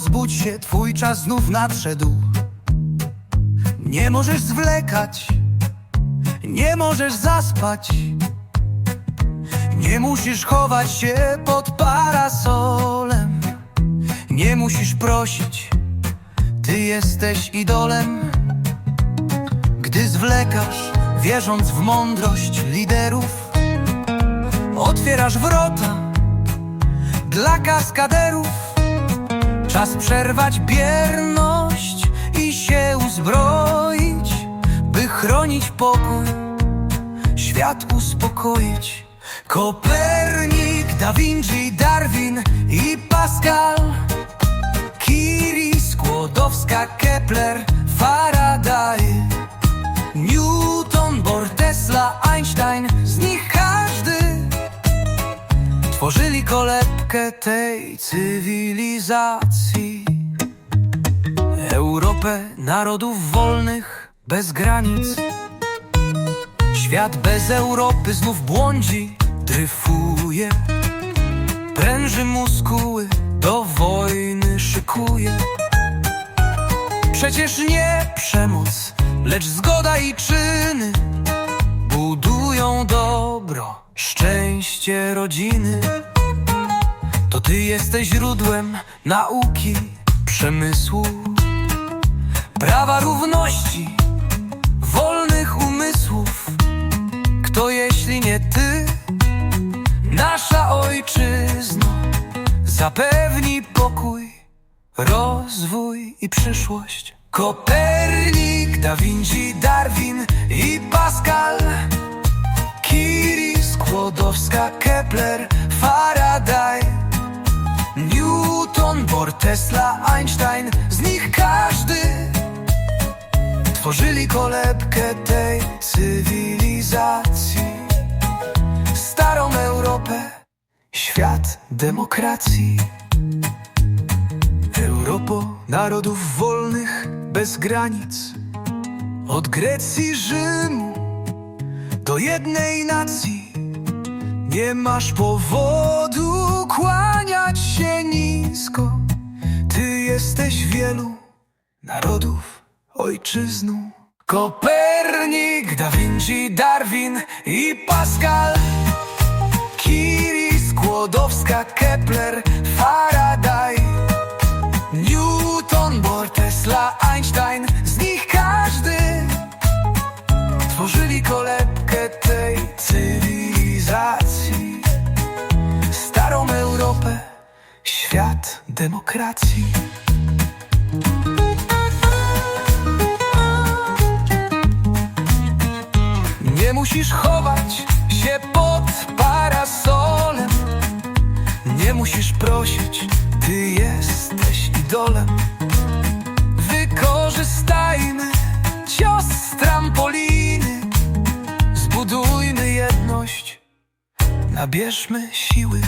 zbudź się, twój czas znów nadszedł. Nie możesz zwlekać Nie możesz zaspać. Nie musisz chować się pod parasolem. Nie musisz prosić Ty jesteś idolem. Gdy zwlekasz, wierząc w mądrość liderów Otwierasz wrota dla kaskaderów Czas przerwać bierność i się uzbroić By chronić pokój, świat uspokoić. Kopernik, Da Vinci, Darwin i Tworzyli kolebkę tej cywilizacji. Europę narodów wolnych bez granic. Świat bez Europy znów błądzi, dryfuje. Pręży muskuły, do wojny szykuje. Przecież nie przemoc, lecz zgoda i czyny Budują dobro, szczęście rodziny. To ty jesteś źródłem nauki, przemysłu. Prawa równości, wolnych umysłów. Kto jeśli nie ty, nasza ojczyzno Zapewni pokój, rozwój i przyszłość. Kopernik, Da Vinci, Darwin i Pascal Skłodowska, Kepler, Faraday Newton, Bohr, Tesla, Einstein Z nich każdy Tworzyli kolebkę tej cywilizacji. Starą Europę Świat demokracji. Europo narodów wolnych bez granic. Od Grecji, Rzymu do jednej nacji Nie masz powodu kłaniać się nisko. Ty jesteś wielu narodów ojczyzną Kopernik, Da Vinci, Darwin i Pascal. Curie, Skłodowska, Kepler, Faraday. Newton, Bohr, Tesla, demokracji. Nie musisz chować się pod parasolem. Nie musisz prosić, ty jesteś idolem. Wykorzystajmy cios trampoliny. Zbudujmy jedność. Nabierzmy siły